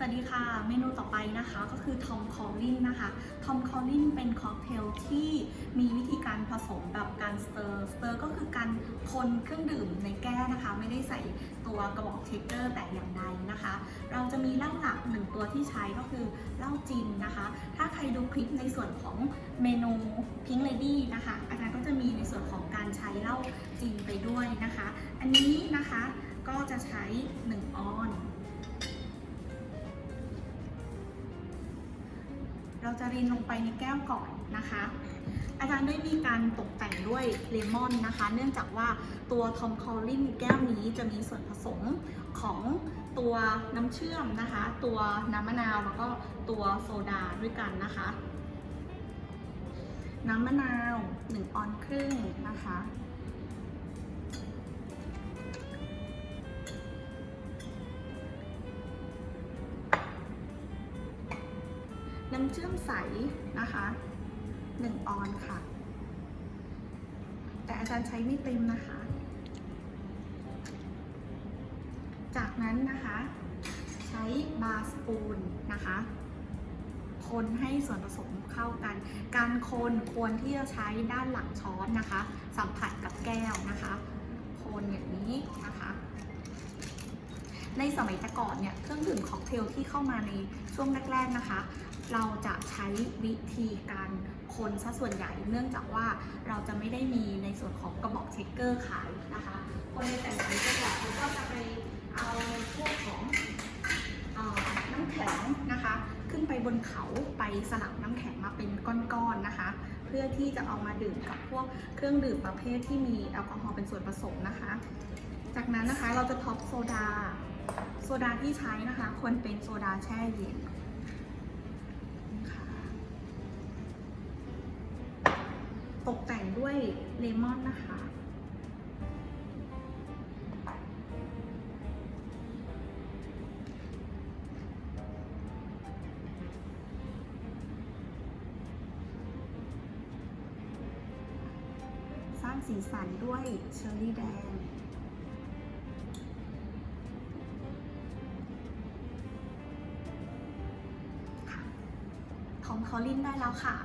สวัสดีค่ะ เมนูต่อไปนะคะก็คือทอมคอลลินนะคะทอมคอลลินเป็นค็อกเทลที่มีวิธีการผสมแบบการสเตอร์สเตอร์ก็คือการคนเครื่องดื่มในแก้วนะคะ ไม่ได้ใส่ตัวกระบอกเชคเกอร์แต่อย่างใดนะคะ เราจะมีเหล้าหลักหนึ่งตัวที่ใช้ก็คือเหล้าจินนะคะ ถ้าใครดูคลิปในส่วนของเมนูพิง k ลดี้นะคะ อาจารย์ก็จะมีในส่วนของการใช้เหล้าจินไปด้วยนะคะ อันนี้นะคะก็จะใช้ 1 ออน เราจะรินลงไปในแก้วก่อนนะคะ อาจารย์ได้มีการตกแต่งด้วยเลมอนนะคะ เนื่องจากว่าตัวทอมคอลลินแก้วนี้จะมีส่วนผสมของตัวน้ำเชื่อมนะคะ ตัวน้ำมะนาวแล้วก็ตัวโซดาด้วยกันนะคะ น้ำมะนาว 1 ออนครึ่งนะคะ น้ำเชื่อมใสนะคะ1ออนค่ะ แต่อาจารย์ใช้ไม่เต็มนะคะ จากนั้นนะคะ ใช้บาสปูนนะคะคนให้ส่วนผสมเข้ากัน การคนควรที่จะใช้ด้านหลังช้อนนะคะ สัมผัสกับแก้วนะคะ คนอย่างนี้นะคะ ในสมัยแต่ก่อนเนี่ยเครื่องดื่มค็อกเทลที่เข้ามาในช่วงแรกๆนะคะ เราจะใช้วิธีการคนซะส่วนใหญ่เนื่องจากว่าเราจะไม่ได้มีในส่วนของกระบอกเชคเกอร์ขายนะคะ คนในแต่ละประเทศเขาก็จะไปเอาพวกของอน้ำแข็งนะคะ ขึ้นไปบนเขาไปสลับน้ำแข็งมาเป็นก้อนๆนะคะ เพื่อที่จะเอามาดื่มกับพวกเครื่องดื่มประเภทที่มีแอลกอฮอล์เป็นส่วนผสมนะคะ จากนั้นนะคะเราจะท็อปโซดา โซดาที่ใช้นะคะควรเป็นโซดาแช่เย็นตกแต่งด้วยเลมอนนะคะสร้างสีสันด้วยเชอร์รี่แดง ของคอลินได้แล้วค่ะ